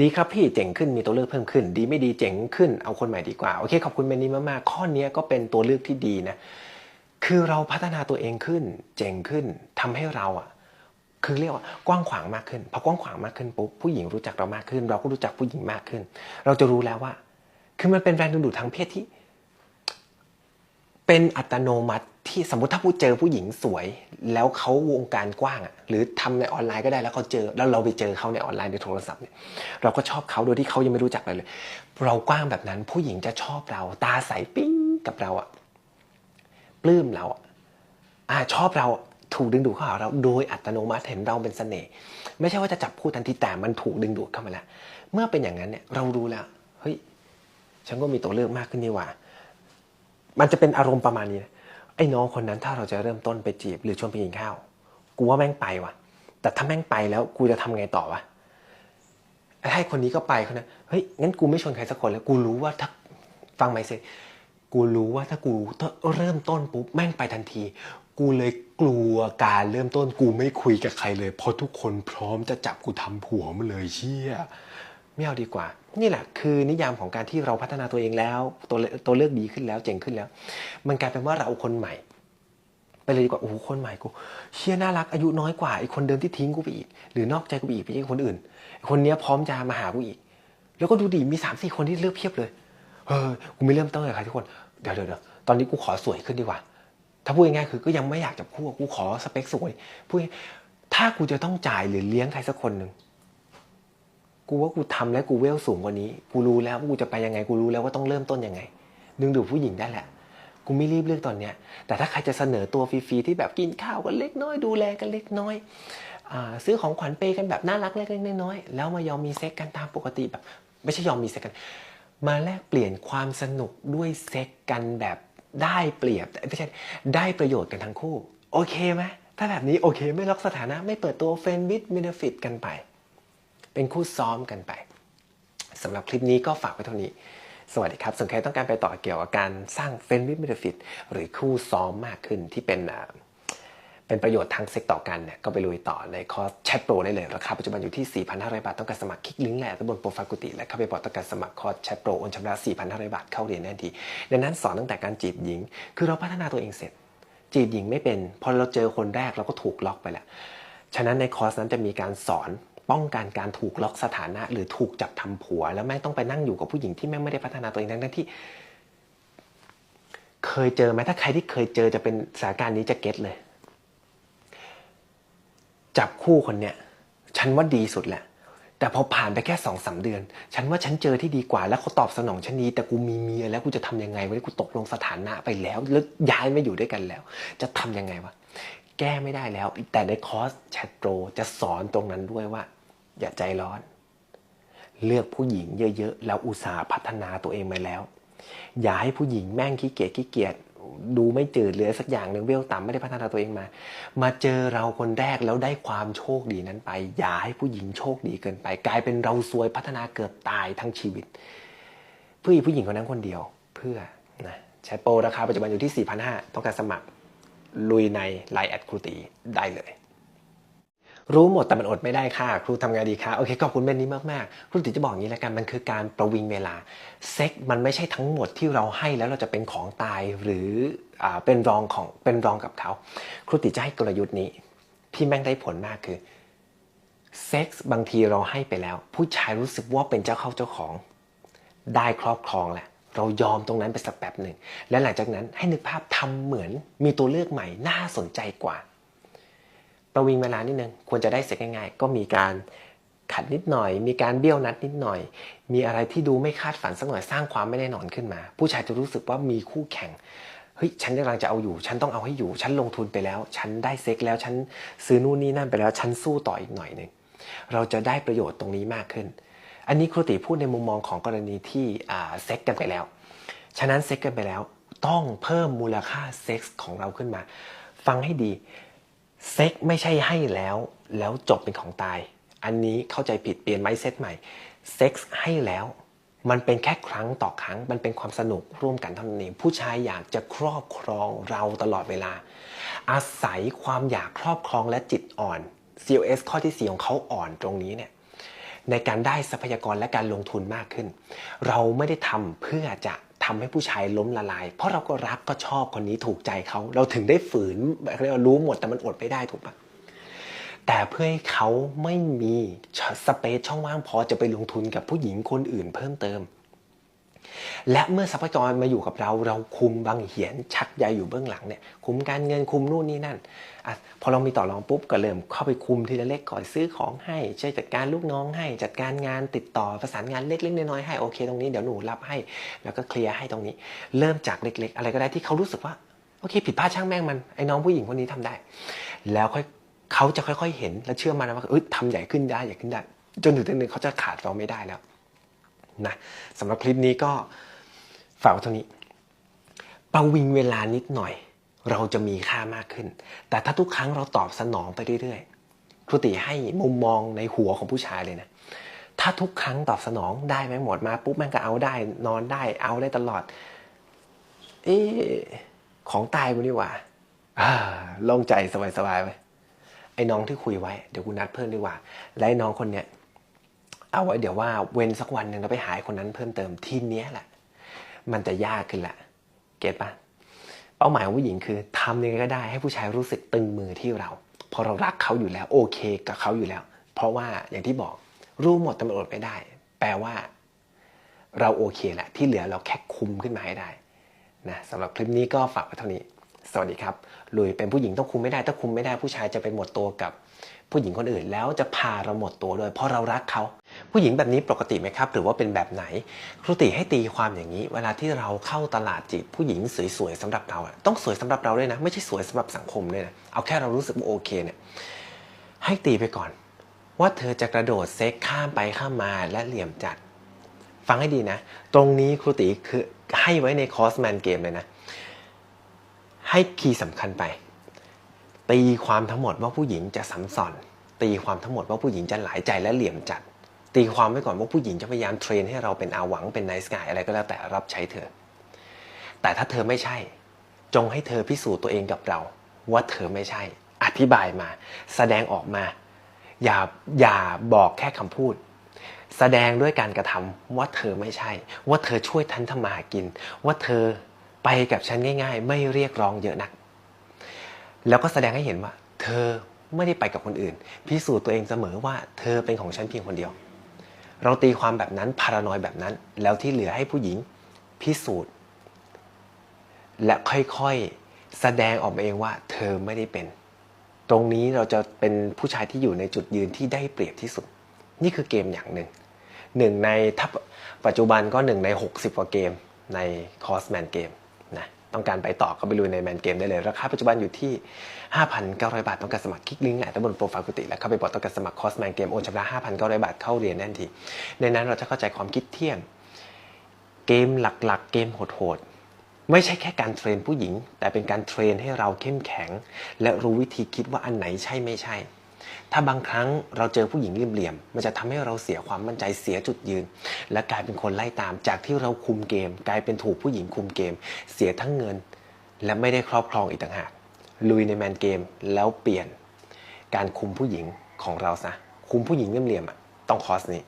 ดีครับพี่เจ๋งขึ้นมีตัวเลือกเพิ่มขึ้น ดีไม่ดีเจ๋งขึ้นเอาคนใหม่ดีกว่า โอเคขอบคุณเมนนี้มากๆข้อนี้ก็เป็นตัวเลือกที่ดีนะคือเราพัฒนาตัวเองขึ้น เจ๋งขึ้นทำให้เราอะคือเรียกว่ากว้างขวางมากขึ้นพอกว้างขวางมากขึ้นปุ๊บผู้หญิงรู้จักเรามากขึ้น เราก็รู้จักผู้หญิงมากขึ้น เราจะรู้แล้วว่า คือมันเป็นแรงดึงดูดทางเพศที่ เป็นอัตโนมัติที่สมมติถ้าผู้เจอผู้หญิงสวย แล้วเขาวงการกว้างอะหรือทำในออนไลน์ก็ได้แล้วเขาเจอแล้วเราไปเจอเขาในออนไลน์ในโทรศัพท์เนี่ยเราก็ชอบเขาโดยที่เขายังไม่รู้จักเราเลย เรากว้างแบบนั้นผู้หญิงจะชอบเรา ตาใสปิ้งกับเราอะปลื้มเราอะอ่าชอบเราถูกดึงดูดเข้าหาเราโดยอัตโนมัติเห็นเราเป็นเสน่ห์ไม่ใช่ว่าจะจับคู่ทันทีแต่มันถูกดึงดูดเข้ามาแล้วเมื่อเป็นอย่างนั้นเนี่ยเรารู้แล้วเฮ้ยฉันก็มีตัวเลือกมากขึ้นนี่หว่า มันจะเป็นอารมณ์ประมาณนี้นะไอ้น้องคนนั้นถ้าเราจะเริ่มต้นไปจีบ หรือชวนไปกินข้าว กูว่าแม่งไปว่ะ แต่ถ้าแม่งไปแล้วกูจะทำไงต่อวะไอ้ให้คนนี้ก็ไปคนนั้นเฮ้ยงั้นกูไม่ชวนใครสักคนแล้วกูรู้ว่าถ้าฟังไหมเซกูรู้ว่าถ้ากูถ้าเริ่มต้นปุ๊บแม่งไปทันที กูเลยกลัวการเริ่มต้นกูไม่คุยกับใครเลย เพราะทุกคนพร้อมจะจับกูทำผัวมาเลยเชี่ย ไม่เอาดีกว่า นี่แหละคือนิยามของการที่เราพัฒนาตัวเองแล้วตัวเลตัวเลือกดีขึ้นแล้วเจ๋งขึ้นแล้ว มันกลายเป็นว่าเราคนใหม่ ไปเลยดีกว่าโอ้โหคนใหม่กูเชี่ยน่ารักอายุน้อยกว่าไอ้คนเดิมที่ทิ้งกูไปอีก หรือนอกใจกูไปอีกไปยังคนอื่น คนเนี้ยพร้อมจะมาหากูอีก แล้วก็ดูดิมีสามสี่คนที่เลือกเพียบเลยเออกูไม่เริ่มต้นกับใครทุกคนเดี๋ยวเดี๋ยวตอนนี้กูขอสวยขึ้นดีกว่า ถ้าพูดง่ายๆคือก็ยังไม่อยากจับคู่กูขอสเปคสวยพูดถ้ากูจะต้องจ่ายหรือเลี้ยงใครสักคนหนึ่ง กูว่ากูทำแล้วกูเวลสูงกว่านี้ กูรู้แล้วว่ากูจะไปยังไง กูรู้แล้วว่าต้องเริ่มต้นยังไง ดึงดูดผู้หญิงได้แหละ กูไม่รีบเลือกตอนเนี้ย แต่ถ้าใครจะเสนอตัวฟรีๆที่แบบกินข้าวกันเล็กน้อย ดูแลกันเล็กน้อยอซื้อของขวัญเปย์กันแบบน่ารักเล็กๆน้อยๆแล้วมายอมมีเซ็กกันตามปกติแบบ ไม่ใช่ยอมมีเซ็กกัน มาแลกเปลี่ยนความสนุกด้วยเซ็กกันแบบได้เปรียบไม่ใช่ได้ประโยชน์กันทั้งคู่ โอเคไหมถ้าแบบนี้โอเคไม่ล็อกสถานะไม่เปิดตัวเฟนวิดเบนฟิตกันไป เป็นคู่ซ้อมกันไปสำหรับคลิปนี้ก็ฝากไว้เท่านี้ สวัสดีครับส่วนใครต้องการไปต่อเกี่ยวกับการสร้างเฟนวิดเบนฟิตหรือคู่ซ้อมมากขึ้นที่เป็นเป็นประโยชน์ทางเซ็กต่อกันเนี่ยก็ไปลุยต่อในคอร์สแชทโปรได้เลย ราคาปัจจุบันอยู่ที่ 4,500 บาท ต้องการสมัครคลิกลิงก์แหละบนโปรไฟล์กุฏิและเข้าไปบอกต้องการสมัครคอร์สแชทโปรโอนชำระ 4,500 บาทเข้าเรียนแน่นทีดังนั้นสอนตั้งแต่การจีบหญิง คือเราพัฒนาตัวเองเสร็จ จีบหญิงไม่เป็น พอเราเจอคนแรกเราก็ถูกล็อกไปแล้วฉะนั้นในคอร์สนั้นจะมีการสอน ป้องกันการถูกล็อกสถานะ หรือถูกจับทำผัว แล้วแม่ต้องไปนั่งอยู่กับผู้หญิงที่แม่ไม่ได้พัฒนาตัวเองทั้งที่ เคยเจอไหมถ้าใครที่เคยเจอจะเป็นสถานการณ์นี้จะเก็ตเลย จับคู่คนเนี้ยฉันว่าดีสุดแหละ แต่พอผ่านไปแค่สองสาเดือน ฉันว่าฉันเจอที่ดีกว่า แล้วเขาตอบสนองฉันดีแต่กูมีเมียแล้วกูจะทำยังไงวะกูตกลงสถานะไปแล้วแล้วย้ายมาอยู่ด้วยกันแล้ว จะทำยังไงวะแก้ไม่ได้แล้ว แต่ในคอร์สแชทโรจะสอนตรงนั้นด้วยว่า อย่าใจร้อน เลือกผู้หญิงเยอะๆแล้วอุตสาห์พัฒนาตัวเองมาแล้ว อย่าให้ผู้หญิงแม่งขี้เกียจขี้เกียจดูไม่จืดเลยสักอย่างหนึ่งเวลต่ำไม่ได้พัฒนาตัวเองมา มาเจอเราคนแรกแล้วได้ความโชคดีนั้นไป อย่าให้ผู้หญิงโชคดีเกินไป กลายเป็นเราซวยพัฒนาเกือบตายทั้งชีวิต เพื่อผู้หญิงคนนั้นคนเดียวเพื่อนะแชทโปรราคาปัจจุบันอยู่ที่ 4,500ต้องการสมัครลุยในไลน์แอดครูตีได้เลย รู้หมดแต่มันอดไม่ได้ค่ะ ครูทำงานดีค่ะโอเคขอบคุณเมนนี้มากๆ ครูติจะบอกอย่างนี้แล้วกันมันคือการประวิงเวลา เซ็กมันไม่ใช่ทั้งหมดที่เราให้แล้วเราจะเป็นของตายหรืออ่าเป็นรองของเป็นรองกับเขา ครูติจะให้กลยุทธ์นี้ ที่แม่งได้ผลมากคือเซ็กส์บางทีเราให้ไปแล้ว ผู้ชายรู้สึกว่าเป็นเจ้าเข้าเจ้าของ ได้ครอบครองแหละเรายอมตรงนั้นไปสักแป๊บหนึ่ง และหลังจากนั้นให้นึกภาพทำเหมือนมีตัวเลือกใหม่น่าสนใจกว่า ประวิงเวลานิดนึงควรจะได้เสร็จง่ายๆ ก็มีการขัดนิดหน่อย มีการเบี้ยวนัดนิดหน่อย มีอะไรที่ดูไม่คาดฝันสักหน่อยสร้างความไม่แน่นอนขึ้นมา ผู้ชายจะรู้สึกว่ามีคู่แข่งเฮ้ยฉันกำลังจะเอาอยู่ ฉันต้องเอาให้อยู่ ฉันลงทุนไปแล้ว ฉันได้เซ็กแล้ว ฉันซื้อนู่นนี่นั่นไปแล้ว ฉันสู้ต่ออีกหน่อยหนึ่งเราจะได้ประโยชน์ตรงนี้มากขึ้น อันนี้ครูติพูดในมุมมองของกรณีที่เซ็กกันไปแล้ว ฉะนั้นเซ็กกันไปแล้ว ต้องเพิ่มมูลค่าเซ็กส์ของเราขึ้นมา ฟังให้ดี เซ็กไม่ใช่ให้แล้ว แล้วจบเป็นของตาย อันนี้เข้าใจผิดเปลี่ยนไมซ์เซ็ตใหม่ เซ็กส์ให้แล้ว มันเป็นแค่ครั้งต่อครั้ง มันเป็นความสนุกร่วมกันเท่านั้นเองผู้ชายอยากจะครอบครองเราตลอดเวลา อาศัยความอยากครอบครองและจิตอ่อน COS ข้อที่ 4 ของเขาอ่อนตรงนี้เนี่ยในการได้ทรัพยากรและการลงทุนมากขึ้น เราไม่ได้ทำเพื่อจะ ทำให้ผู้ชายล้มละลาย เพราะเราก็รักก็ชอบคนนี้ถูกใจเขาเราถึงได้ฝืนเรียกว่ารู้หมดแต่มันอดไม่ได้ถูกปะแต่เพื่อให้เขาไม่มีสเปซช่องว่างพอจะไปลงทุนกับผู้หญิงคนอื่นเพิ่มเติม และเมื่อทรัพยากรมาอยู่กับเราเราคุมบางเหียนชักใยอยู่เบื้องหลังเนี่ยคุมการเงินคุมนู่นนี่นั่นอพอเรามีต่อรองปุ๊บก็เริ่มเข้าไปคุมทีละเล็กก่อนซื้อของให้ช่วยจัดการลูกน้องให้ จัดการงานติดต่อประสานงานเล็กๆน้อยๆให้โอเค ตรงนี้เดี๋ยวหนูรับให้ แล้วก็เคลียร์ให้ตรงนี้ เริ่มจากเล็ก ๆ อะไรก็ได้ที่เขารู้สึกว่าโอเค ผิดพลาดช่างแม่งมันไอ้น้องผู้หญิงคนนี้ทำได้ แล้วค่อยเขาจะค่อยๆเห็นและเชื่อมันว่าเอ้ยทำใหญ่ขึ้นได้ใหญ่ขึ้นได้ จนถึงจุดหนึ่งเขาจะขาดเราไม่ได้แล้ว นะสำหรับคลิปนี้ก็ฝากไว้เท่านี้ ประวิงเวลานิดหน่อย เราจะมีค่ามากขึ้น แต่ถ้าทุกครั้งเราตอบสนองไปเรื่อยๆครูติให้มุมมองในหัวของผู้ชายเลยนะ ถ้าทุกครั้งตอบสนองได้ไหมหมดมาปุ๊บแม่งก็เอาได้ นอนได้เอาได้ตลอด เอ๊ของตายกูนี่หว่าอ่าโล่งใจสบายๆไปไอ้น้องที่คุยไว้ เดี๋ยวกูนัดเพิ่มดีกว่า และไอ้น้องคนเนี้ย เอาไว้เดี๋ยวว่าเว้นสักวันหนึ่งเราไปหาคนนั้นเพิ่มเติมทีเนี้ยแหละ มันจะยากขึ้นละเก็ตปะเป้าหมายของผู้หญิงคือทำยังไงก็ได้ให้ผู้ชายรู้สึกตึงมือที่เรา พอเรารักเขาอยู่แล้วโอเคกับเขาอยู่แล้ว เพราะว่าอย่างที่บอกรู้หมดแต่มันอดไม่ได้ แปลว่า เราโอเคแหละที่เหลือเราแค่คุมขึ้นมาให้ได้นะสำหรับคลิปนี้ก็ฝากไว้เท่านี้ สวัสดีครับลุยเป็นผู้หญิงต้องคุมไม่ได้ถ้าคุมไม่ได้ผู้ชายจะไปหมดตัวกับผู้หญิงคนอื่นแล้วจะพาเราหมดตัวด้วยเพราะเรารักเขา ผู้หญิงแบบนี้ปกติไหมครับ หรือว่าเป็นแบบไหน ครูติให้ตีความอย่างนี้ เวลาที่เราเข้าตลาดจีบผู้หญิงสวยๆสำหรับเราต้องสวยสำหรับเราด้วยนะ ไม่ใช่สวยสำหรับสังคมด้วยนะเอาแค่เรารู้สึกว่าโอเคเนี่ยให้ตีไปก่อน ว่าเธอจะกระโดดเซ็กข้ามไปข้ามมาและเหลี่ยมจัด ฟังให้ดีนะ ตรงนี้ครูติคือให้ไว้ในคอร์สแมนเกมเลยนะ ให้คีย์สำคัญไป ตีความทั้งหมดว่าผู้หญิงจะสัมสอนตีความทั้งหมดว่าผู้หญิงจะหลายใจและเหลี่ยมจัด ตีความไว้ก่อนว่าผู้หญิงจะพยายามเทรนให้เราเป็นอาหวังเป็นไนส์กายอะไรก็แล้วแต่รับใช้เธอ แต่ถ้าเธอไม่ใช่ จงให้เธอพิสูจน์ตัวเองกับเรา ว่าเธอไม่ใช่ อธิบายมา แสดงออกมา อย่าอย่าบอกแค่คำพูดแสดงด้วยการกระทำว่าเธอไม่ใช่ ว่าเธอช่วยทันทำมาหากิน ว่าเธอ ไปกับฉันง่าย ๆ ไม่เรียกร้องเยอะนัก แล้วก็แสดงให้เห็นว่า เธอไม่ได้ไปกับคนอื่น พิสูจน์ตัวเองเสมอว่าเธอเป็นของฉันเพียงคนเดียว เราตีความแบบนั้นพารานอยแบบนั้น แล้วที่เหลือให้ผู้หญิงพิสูจน์ และค่อยๆแสดงออกมาเองว่า เธอไม่ได้เป็น ตรงนี้เราจะเป็นผู้ชายที่อยู่ในจุดยืนที่ได้เปรียบที่สุด นี่คือเกมอย่างหนึ่งหนึ่งในถ้าปัจจุบันก็หนึ่งใน 60 กว่าเกมในคอสแมนเกม นะต้องการไปต่อก็ไปลุยในแมนเกมได้เลย ราคาปัจจุบันอยู่ที่ 5,900 บาท ต้องการสมัครคลิกลิงก์แหละแต่บนโปรไฟล์กุฏิแล้วเข้าไปบอกต้องการสมัครคอสแมนเกมโอนชำระ 5,900 บาทเข้าเรียนแน่นที ในนั้นเราจะเข้าใจความคิดเที่ยง เกมหลักๆ เกมโหดๆ ไม่ใช่แค่การเทรนผู้หญิง แต่เป็นการเทรนให้เราเข้มแข็ง และรู้วิธีคิดว่าอันไหนใช่ไม่ใช่ ถ้าบางครั้งเราเจอผู้หญิงเหลี่ยมๆมันจะทำให้เราเสียความมั่นใจเสียจุดยืน และกลายเป็นคนไล่ตามจากที่เราคุมเกม กลายเป็นถูกผู้หญิงคุมเกม เสียทั้งเงิน และไม่ได้ครอบครองอีกต่างหากลุยในแมนเกมแล้วเปลี่ยน การคุมผู้หญิงของเราซะคุมผู้หญิงเหลี่ยมๆอะต้องคอสนี้